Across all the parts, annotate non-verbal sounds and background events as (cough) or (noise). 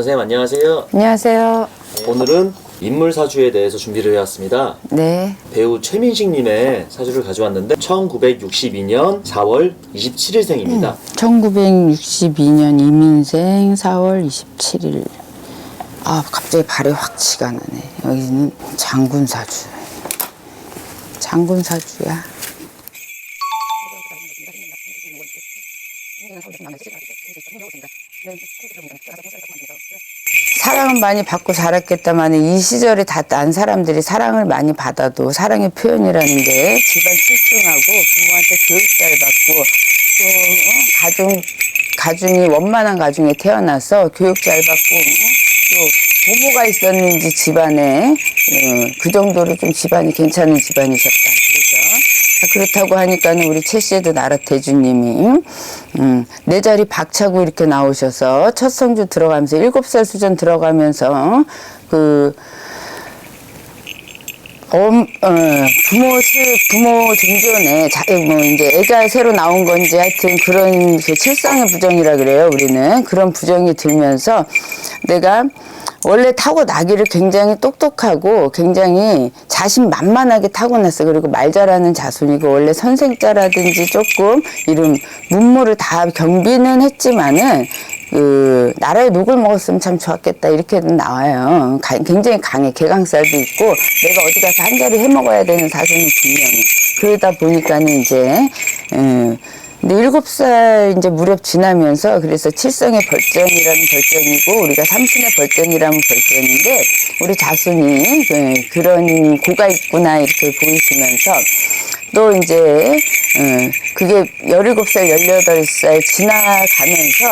선생님 안녕하세요. 안녕하세요. 오늘은 인물 사주에 대해서 준비를 해왔습니다. 네. 배우 최민식님의 사주를 가져왔는데 1962년 4월 27일생입니다. 1962년 이민생 4월 27일. 아, 갑자기 발이 확 치가 나네. 여기는 장군 사주. 장군 사주야. 사랑은 많이 받고 자랐겠다만 이 시절에 다 난 사람들이 사랑을 많이 받아도 사랑의 표현이라는 게 집안 칠승하고 부모한테 교육 잘 받고 또 어? 가정 가중이 원만한 가중에 태어나서 교육 잘 받고 어? 또 부모가 있었는지 집안에 어, 그 정도로 좀 집안이 괜찮은 집안이셨다. 자, 그렇다고 하니까는 우리 최 씨도 나라 대주님이 음, 내 자리 박차고 이렇게 나오셔서 첫 성주 들어가면서 일곱 살 수전 들어가면서 그 엄, 어, 부모 스 부모 종전에 자, 뭐 이제 애가 새로 나온 건지 하여튼 그런 그 칠상의 부정이라 그래요 우리는. 그런 부정이 들면서 내가 원래 타고 나기를 굉장히 똑똑하고 굉장히 자신만만하게 타고났어 그리고 말 잘하는 자손이고 원래 선생자라든지 조금 이런 문무를 다 경비는 했지만은 그 나라에 녹을 먹었으면 참 좋았겠다 이렇게는 나와요. 가- 굉장히 강해. 개강살도 있고 내가 어디 가서 한 자리 해 먹어야 되는 사실은 분명히. 그러다 보니까는 이제 음, 근데 일곱 살 이제 무렵 지나면서 그래서 칠성의 벌전이라는 벌전이고 우리가 삼순의 벌전이라는 벌전인데 우리 자손이 그, 그런 고가 있구나 이렇게 보이시면서 또 이제 어, 그게 열일곱 살 열여덟 살 지나가면서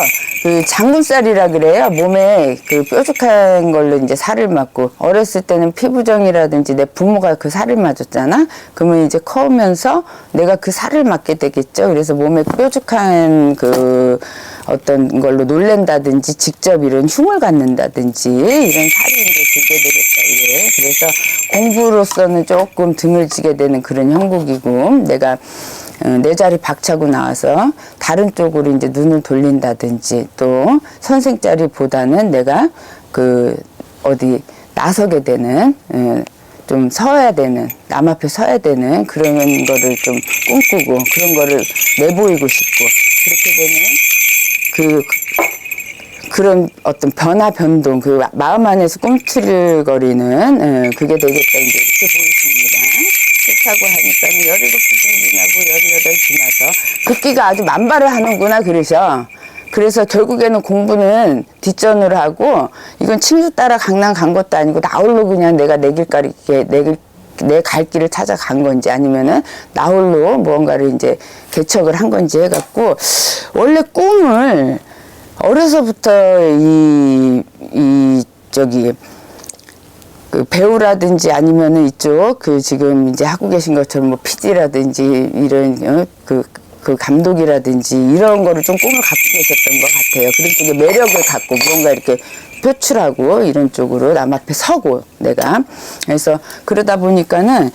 그 장군살이라 그래요. 몸에 그 뾰족한 걸로 이제 살을 맞고 어렸을 때는 피부정이라든지 내 부모가 그 살을 맞았잖아. 그러면 이제 커오면서 내가 그 살을 맞게 되겠죠. 그래서 몸에 뾰족한 그 어떤 걸로 놀랜다든지 직접 이런 흉을 갖는다든지 이런 살이 이제 들게 되겠다 이게. 그래서 공부로서는 조금 등을 지게 되는 그런 형국이고 내가 어, 내 자리 박차고 나와서 다른 쪽으로 이제 눈을 돌린다든지 또 선생 자리보다는 내가 그 어디 나서게 되는 어, 좀 서야 되는 남 앞에 서야 되는 그런 거를 좀 꿈꾸고 그런 거를 내보이고 싶고 그렇게 되는 그 그런 어떤 변화 변동 그 마음 안에서 꿈틀거리는 예, 그게 되겠다 이제 이렇게 보이십니다. 하니까는 열일곱 시즌 지나고 열여덟 지나서 극기가 아주 만발을 하는구나 그러셔. 그래서 결국에는 공부는 뒷전으로 하고 이건 친구 따라 강남 간 것도 아니고 나홀로 그냥 내가 내 길가리 내길 내갈 길을 찾아간 건지 아니면은 나홀로 무언가를 이제 개척을 한 건지 해갖고 원래 꿈을 어려서부터 이, 이, 저기, 그 배우라든지 아니면은 이쪽 그 지금 이제 하고 계신 것처럼 뭐 PD라든지 이런 어? 그, 그 감독이라든지 이런 거를 좀 꿈을 갖고 계셨던 것 같아요. 그런 쪽에 매력을 갖고 무언가 이렇게 표출하고 이런 쪽으로 남 앞에 서고 내가 그래서 그러다 보니까는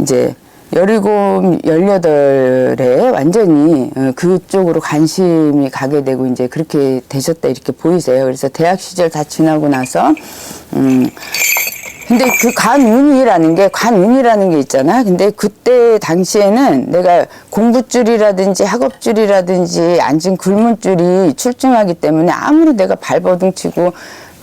이제 열일곱, 열여덟에 완전히 어, 그쪽으로 관심이 가게 되고 이제 그렇게 되셨다 이렇게 보이세요. 그래서 대학 시절 다 지나고 나서 음 근데 그 관운이라는 게 관운이라는 게 있잖아. 근데 그때 당시에는 내가 공부줄이라든지 학업줄이라든지 앉은 굶은줄이 출중하기 때문에 아무리 내가 발버둥치고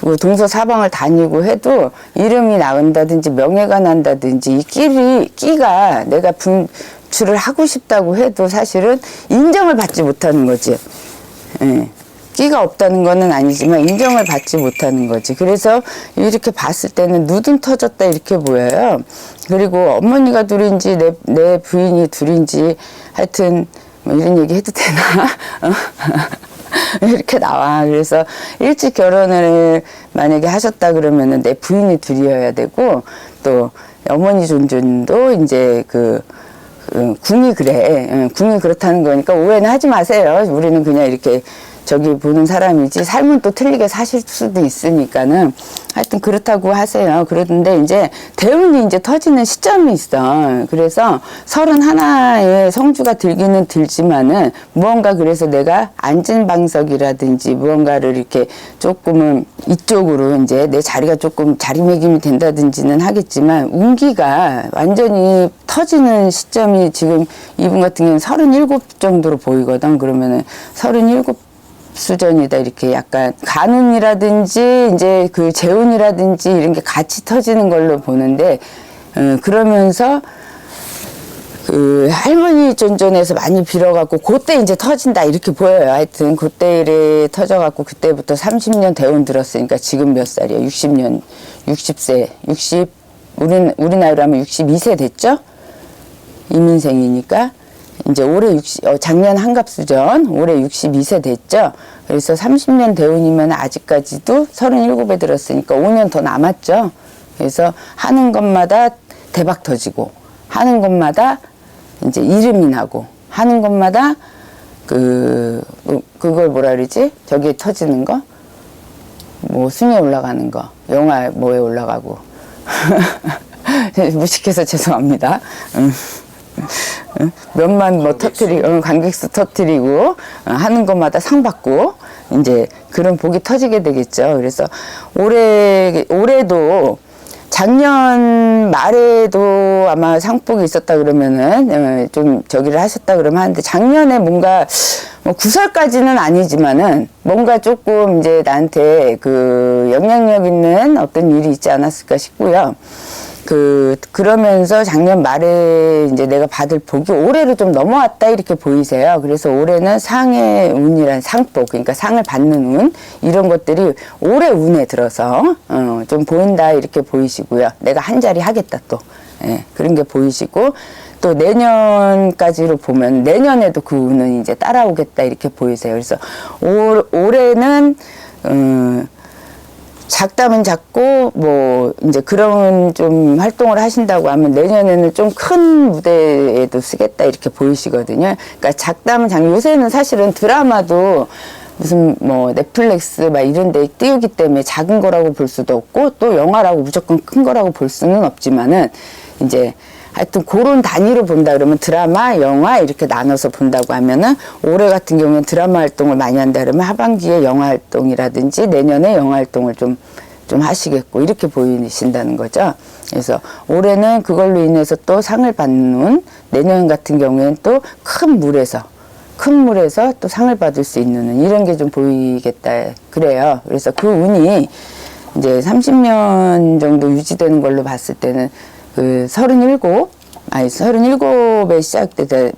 그 동서 사방을 다니고 해도 이름이 나온다든지 명예가 난다든지 이 끼리 끼가 내가 분출을 하고 싶다고 해도 사실은 인정을 받지 못하는 거지. 예. 끼가 없다는 거는 아니지만 인정을 받지 못하는 거지. 그래서 이렇게 봤을 때는 누든 터졌다 이렇게 보여요. 그리고 어머니가 둘인지 내, 내 부인이 둘인지 하여튼 뭐 이런 얘기 해도 되나? 어? (laughs) 이렇게 나와. 그래서 일찍 결혼을 만약에 하셨다 그러면은 내 부인이 둘이어야 되고 또 어머니 존존도 이제 그 그, 궁이 그래. 응, 궁이 그렇다는 거니까 오해는 하지 마세요. 우리는 그냥 이렇게 저기 보는 사람이지 삶은 또 틀리게 사실 수도 있으니까는 하여튼 그렇다고 하세요. 그러는데 이제 대운이 이제 터지는 시점이 있어. 그래서 서른 하나의 성주가 들기는 들지만은 무언가 그래서 내가 앉은 방석이라든지 무언가를 이렇게 조금은 이쪽으로 이제 내 자리가 조금 자리매김이 된다든지는 하겠지만 운기가 완전히 터지는 시점이 지금 이분 같은 경우는 서른일곱 정도로 보이거든. 그러면은 서른일곱 수전이다 이렇게 약간 간운이라든지 이제 그 재운이라든지 이런 게 같이 터지는 걸로 보는데 어, 그러면서 그 할머니 전전에서 많이 빌어갖고 그때 이제 터진다 이렇게 보여요. 하여튼 그때 일에 터져갖고 그때부터 30년 대운 들었으니까 지금 몇 살이야? 60년, 60세, 60 우리 우리 나이로 하면 62세 됐죠? 이민생이니까 이제 올해 60, 어, 작년 한갑수전 올해 62세 됐죠. 그래서 30년 대운이면 아직까지도 37에 들었으니까 5년 더 남았죠. 그래서 하는 것마다 대박 터지고 하는 것마다 이제 이름이 나고 하는 것마다 그 그- 그걸 뭐라 그러지? 저기 터지는 거? 뭐 순위에 올라가는 거, 영화 뭐에 올라가고 (laughs) 무식해서 죄송합니다. 음. 응? 몇만 뭐 터트리, 어, 관객수 터트리고 어, 하는 것마다 상 받고 이제 그런 복이 터지게 되겠죠. 그래서 올해 올해도 작년 말에도 아마 상복이 있었다 그러면은 어, 좀 저기를 하셨다 그러면 하는데 작년에 뭔가 뭐 구설까지는 아니지만은 뭔가 조금 이제 나한테 그 영향력 있는 어떤 일이 있지 않았을까 싶고요. 그 그러면서 작년 말에 이제 내가 받을 복이 올해로 좀 넘어왔다 이렇게 보이세요. 그래서 올해는 상의 운이란 상복 그러니까 상을 받는 운 이런 것들이 올해 운에 들어서 어, 좀 보인다 이렇게 보이시고요. 내가 한 자리 하겠다 또 예, 그런 게 보이시고 또 내년까지로 보면 내년에도 그 운은 이제 따라오겠다 이렇게 보이세요. 그래서 올 올해는 음, 작다면 작고 뭐 이제 그런 좀 활동을 하신다고 하면 내년에는 좀 큰 무대에도 쓰겠다 이렇게 보이시거든요. 그러니까 작다면 작 요새는 사실은 드라마도 무슨 뭐 넷플릭스 막 이런 데 띄우기 때문에 작은 거라고 볼 수도 없고 또 영화라고 무조건 큰 거라고 볼 수는 없지만은 이제 하여튼 그런 단위로 본다 그러면 드라마, 영화 이렇게 나눠서 본다고 하면은 올해 같은 경우는 드라마 활동을 많이 한다 그러면 하반기에 영화 활동이라든지 내년에 영화 활동을 좀, 좀 하시겠고 이렇게 보이신다는 거죠. 그래서 올해는 그걸로 인해서 또 상을 받는 내년 같은 경우에는 또 큰 물에서 큰 물에서 또 상을 받을 수 있는 운, 이런 게 좀 보이겠다 그래요. 그래서 그 운이 이제 30년 정도 유지되는 걸로 봤을 때는 그 37, 아니 37에 시작됐다, 예,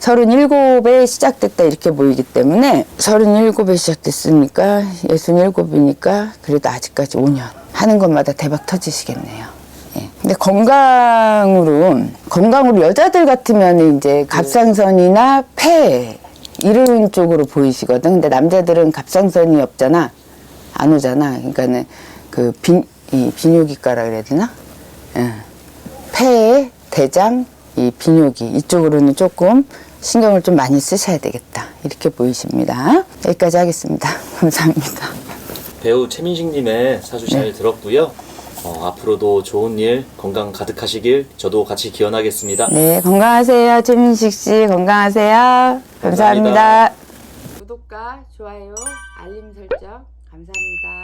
37에 시작됐다 이렇게 보이기 때문에 37에 시작됐으니까 67이니까 그래도 아직까지 5년 하는 것마다 대박 터지시겠네요. 예. 근데 건강으로 건강으로 여자들 같으면 이제 갑상선이나 폐 이런 쪽으로 보이시거든. 근데 남자들은 갑상선이 없잖아. 안 오잖아. 그러니까는 그 빈, 이 비뇨기과라 그래야 되나? 예. 폐, 대장, 이 비뇨기 이쪽으로는 조금 신경을 좀 많이 쓰셔야 되겠다. 이렇게 보이십니다. 여기까지 하겠습니다. (laughs) 감사합니다. 배우 최민식님의 사주 잘 들었고요. 어, 앞으로도 좋은 일, 건강 가득하시길 저도 같이 기원하겠습니다. 네, 건강하세요. 최민식 씨, 건강하세요. 감사합니다. 감사합니다. 구독과 좋아요, 알림 설정, 감사합니다.